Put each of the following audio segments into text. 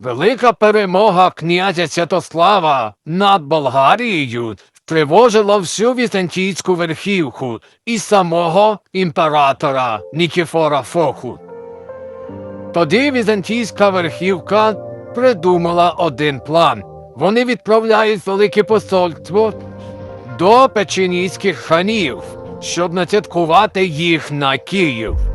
Велика перемога князя Святослава над Болгарією тривожила всю візантійську верхівку і самого імператора Нікіфора Фоху. Тоді візантійська верхівка придумала один план. Вони відправляють велике посольство до печенійських ханів, щоб нацяткувати їх на Київ.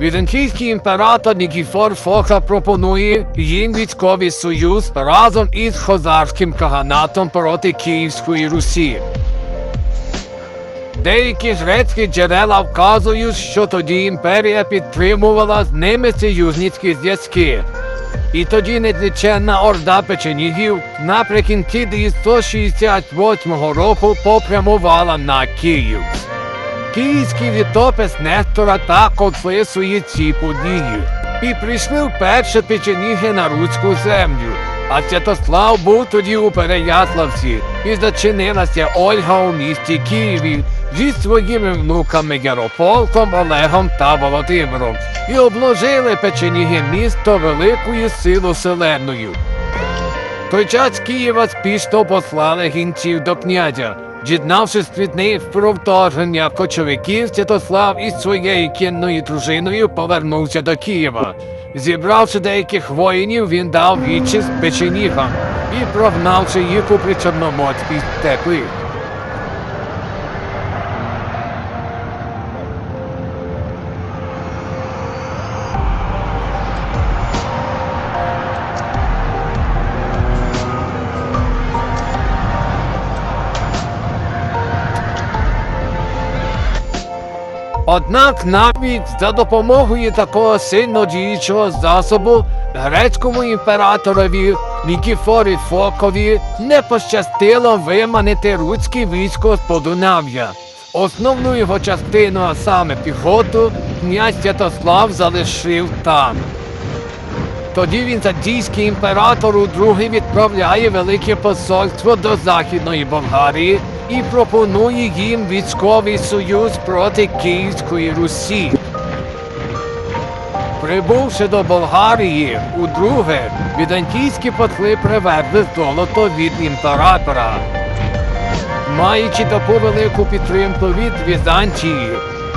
Візантійський імператор Нікіфор Фоха пропонує їм військовий союз разом із хозарським каганатом проти Київської Русі. Деякі грецькі джерела вказують, що тоді імперія підтримувала з ними союзницькі зв'язки. І тоді незліченна орда печенігів наприкінці 968 року попрямувала на Київ. Київський літопис Нестора так описує ці події. І прийшли вперше печеніги на руську землю. А Святослав був тоді у Переяславці і зачинилася Ольга у місті Києві зі своїми внуками Ярополком, Олегом та Володимиром і обложили печеніги місто великою силу селеною. В той час Києва спішно послали гінців до князя. Дізнавшись від них про вторгнення кочовиків, Святослав із своєю кінною дружиною повернувся до Києва. Зібравши деяких воїнів, він дав відчість печенігам і прогнавши їх у причорноморській степи. Однак навіть за допомогою такого сильно діючого засобу грецькому імператорові Нікіфорі Фокові не пощастило виманити руське військо з Подунав'я. Основну його частину, а саме піхоту, князь Святослав залишив там. Тоді візантійський імператор удруге відправляє велике посольство до Західної Болгарії і пропонує їм військовий союз проти Київської Русі. Прибувши до Болгарії, удруге, візантійські посли привезли золото від імператора. Маючи таку велику підтримку від Візантії,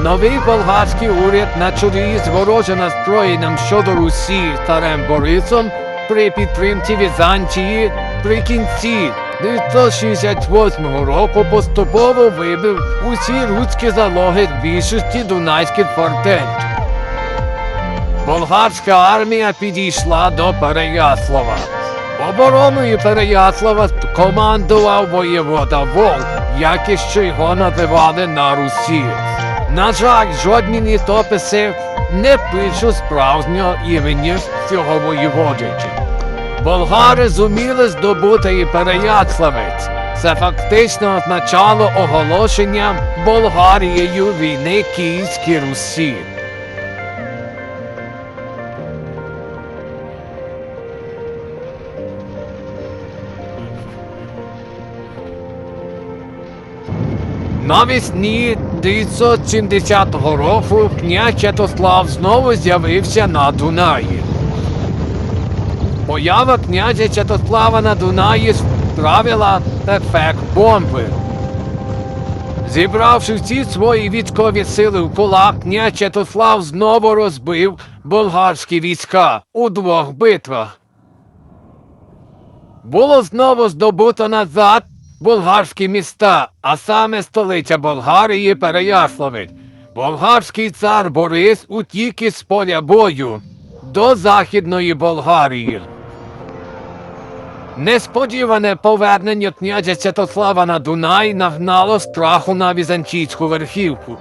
новий болгарський уряд на чолі з вороже настроєним щодо Русі старим Борисом при підтримці Візантії при кінці 968 року поступово вибив усі руські залоги більшості дунайських фортець. Болгарська армія підійшла до Переяслава. Обороною Переяслава командував воєвода Волк, як і ще його називали на Русі. На жаль, жодні літописи не пишуть справжнього імені цього воєводича. Болгари зуміли здобути і Переяславець. Це фактично означало оголошення Болгарією війни Київській Русі. Навесні 970 року князь Святослав знову з'явився на Дунаї. Поява князя Святослава на Дунаї справила ефект бомби. Зібравши всі свої військові сили в кулак, князь Святослав знову розбив болгарські війська у двох битвах. Було знову здобуто назад болгарські міста, а саме столиця Болгарії Переяславець. Болгарський цар Борис утік із поля бою до Західної Болгарії. Несподіване повернення князя Святослава на Дунай нагнало страху на візантійську верхівку.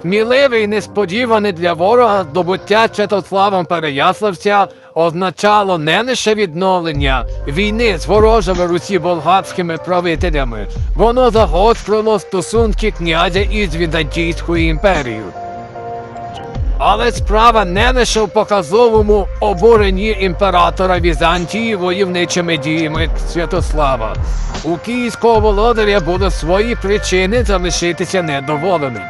Сміливе і несподіване для ворога здобуття Святославом Переяславця означало не лише відновлення війни з ворожими русі болгарськими правителями, воно загострило стосунки князя із Візантійською імперією. Але справа не лише в показовому обуренні імператора Візантії войовничими діями Святослава. У київського володаря були свої причини залишитися недоволеним.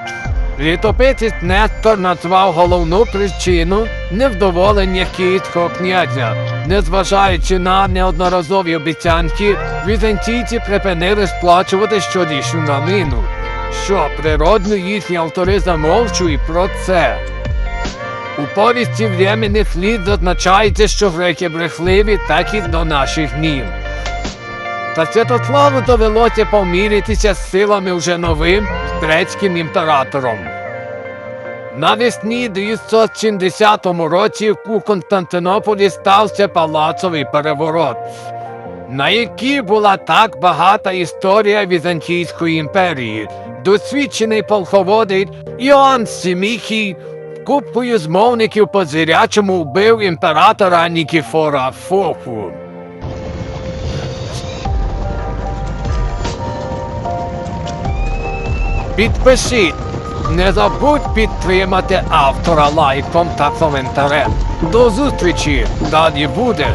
Літописець Нестор назвав головну причину невдоволення київського князя. Незважаючи на неодноразові обіцянки, візантійці припинили сплачувати щорічну данину. Що природно їхні автори замовчують про це. У повісті временних слід зазначається, що греки брехливі, так і до наших днів. Та Святославу довелося помірятися з силами вже новим грецьким імператором. Навесні 970 році у Константинополі стався палацовий переворот, на який була так багата історія Візантійської імперії. Досвідчений полководець Іоанн Сіміхій купою змовників по звірячому вбив імператора Нікіфора Фофу. Підпишіть. Не забудь підтримати автора лайком та коментарем. До зустрічі! Далі буде!